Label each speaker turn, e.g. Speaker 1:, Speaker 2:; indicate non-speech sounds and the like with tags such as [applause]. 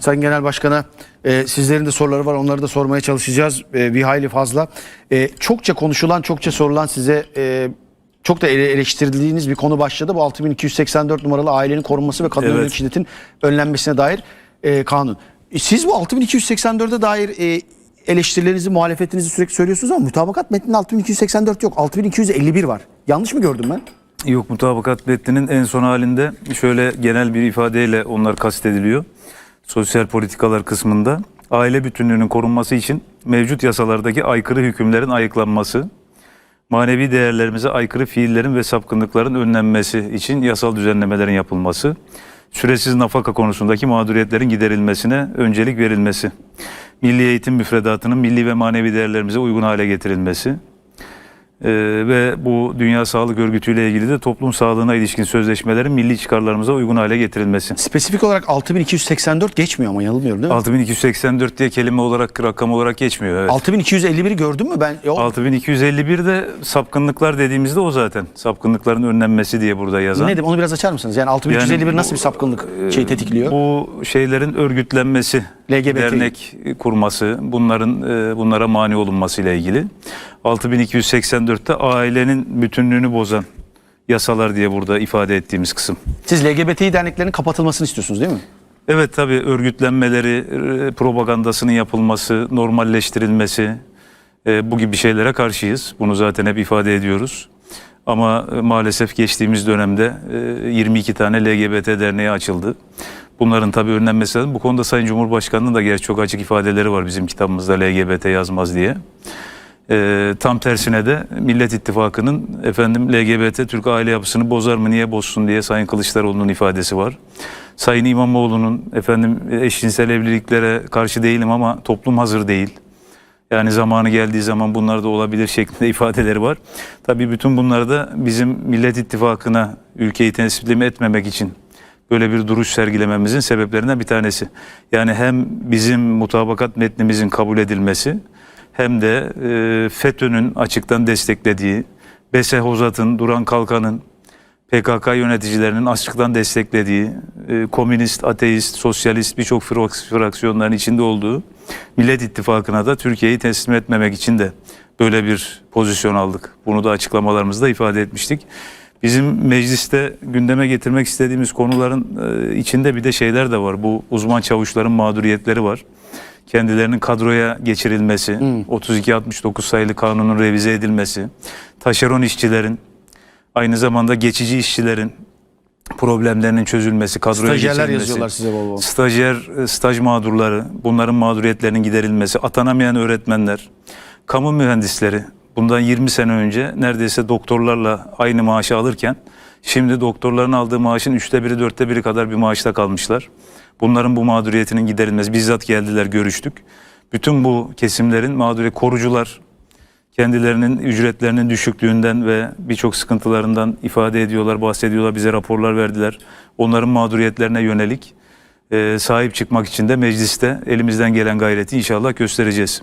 Speaker 1: Sayın Genel Başkan'a e, sizlerin de soruları var onları da sormaya çalışacağız e, bir hayli fazla. E, çokça konuşulan çokça sorulan size e, çok da ele- eleştirildiğiniz bir konu başladı. Bu 6284 numaralı ailenin korunması ve kadın
Speaker 2: Evet.
Speaker 1: yönelik şiddetin önlenmesine dair e, kanun. E, siz bu 6284'e dair e, eleştirilerinizi, muhalefetinizi sürekli söylüyorsunuz ama mutabakat metninde 6284 yok. 6251 var. Yanlış mı gördüm ben?
Speaker 2: Yok mutabakat metninin en son halinde şöyle genel bir ifadeyle onlar kastediliyor. Sosyal politikalar kısmında aile bütünlüğünün korunması için mevcut yasalardaki aykırı hükümlerin ayıklanması, manevi değerlerimize aykırı fiillerin ve sapkınlıkların önlenmesi için yasal düzenlemelerin yapılması, süresiz nafaka konusundaki mağduriyetlerin giderilmesine öncelik verilmesi, milli eğitim müfredatının milli ve manevi değerlerimize uygun hale getirilmesi, ee, ve bu Dünya Sağlık Örgütü ile ilgili de toplum sağlığına ilişkin sözleşmelerin milli çıkarlarımıza uygun hale getirilmesi.
Speaker 1: Spesifik olarak 6284 geçmiyor ama yanılmıyorum değil mi?
Speaker 2: 6284 diye kelime olarak, rakam olarak geçmiyor. Evet.
Speaker 1: 6251'i gördün mü ben? E, o-
Speaker 2: 6251 de sapkınlıklar dediğimizde o zaten. Sapkınlıkların önlenmesi diye burada yazan.
Speaker 1: Nedir? Onu biraz açar mısınız? Yani 6251
Speaker 2: Yani bu-
Speaker 1: nasıl bir sapkınlık şey tetikliyor?
Speaker 2: Bu şeylerin örgütlenmesi,
Speaker 1: LGBT.
Speaker 2: dernek kurması, bunların e, bunlara mani olunması ile ilgili. 6284'te ailenin bütünlüğünü bozan yasalar diye burada ifade ettiğimiz kısım.
Speaker 1: Siz LGBTİ derneklerinin kapatılmasını istiyorsunuz değil mi?
Speaker 2: Evet tabii örgütlenmeleri, e, propagandasının yapılması, normalleştirilmesi e, bu gibi şeylere karşıyız. Bunu zaten hep ifade ediyoruz. Ama maalesef geçtiğimiz dönemde e, 22 tane LGBT derneği açıldı. Bunların tabii önlenmesi lazım. Bu konuda Sayın Cumhurbaşkanı'nın da gerçi çok açık ifadeleri var bizim kitabımızda LGBT yazmaz diye. E, tam tersine de Millet İttifakı'nın efendim LGBT Türk aile yapısını bozar mı niye bozsun diye Sayın Kılıçdaroğlu'nun ifadesi var. Sayın İmamoğlu'nun efendim eşcinsel evliliklere karşı değilim ama toplum hazır değil. Yani zamanı geldiği zaman bunlar da olabilir şeklinde [laughs] ifadeleri var. Tabii bütün bunları da bizim Millet İttifakı'na ülkeyi teslim etmemek için böyle bir duruş sergilememizin sebeplerinden bir tanesi. Yani hem bizim mutabakat metnimizin kabul edilmesi hem de e, FETÖ'nün açıktan desteklediği, Bese Hozat'ın, Duran Kalkan'ın, PKK yöneticilerinin açıktan desteklediği, e, komünist, ateist, sosyalist birçok frak- fraksiyonların içinde olduğu Millet İttifakı'na da Türkiye'yi teslim etmemek için de böyle bir pozisyon aldık. Bunu da açıklamalarımızda ifade etmiştik. Bizim mecliste gündeme getirmek istediğimiz konuların e, içinde bir de şeyler de var. Bu uzman çavuşların mağduriyetleri var. Kendilerinin kadroya geçirilmesi, 32-69 sayılı kanunun revize edilmesi, taşeron işçilerin Aynı zamanda geçici işçilerin problemlerinin çözülmesi, kadroya
Speaker 1: Stajyerler
Speaker 2: geçirilmesi.
Speaker 1: yazıyorlar size bol bol.
Speaker 2: Stajyer, e, staj mağdurları, bunların mağduriyetlerinin giderilmesi, atanamayan öğretmenler, kamu mühendisleri bundan 20 sene önce neredeyse doktorlarla aynı maaşı alırken şimdi doktorların aldığı maaşın üçte biri dörtte biri kadar bir maaşta kalmışlar. Bunların bu mağduriyetinin giderilmesi bizzat geldiler görüştük. Bütün bu kesimlerin mağduriyet korucular kendilerinin ücretlerinin düşüklüğünden ve birçok sıkıntılarından ifade ediyorlar, bahsediyorlar, bize raporlar verdiler. Onların mağduriyetlerine yönelik e, sahip çıkmak için de mecliste elimizden gelen gayreti inşallah göstereceğiz.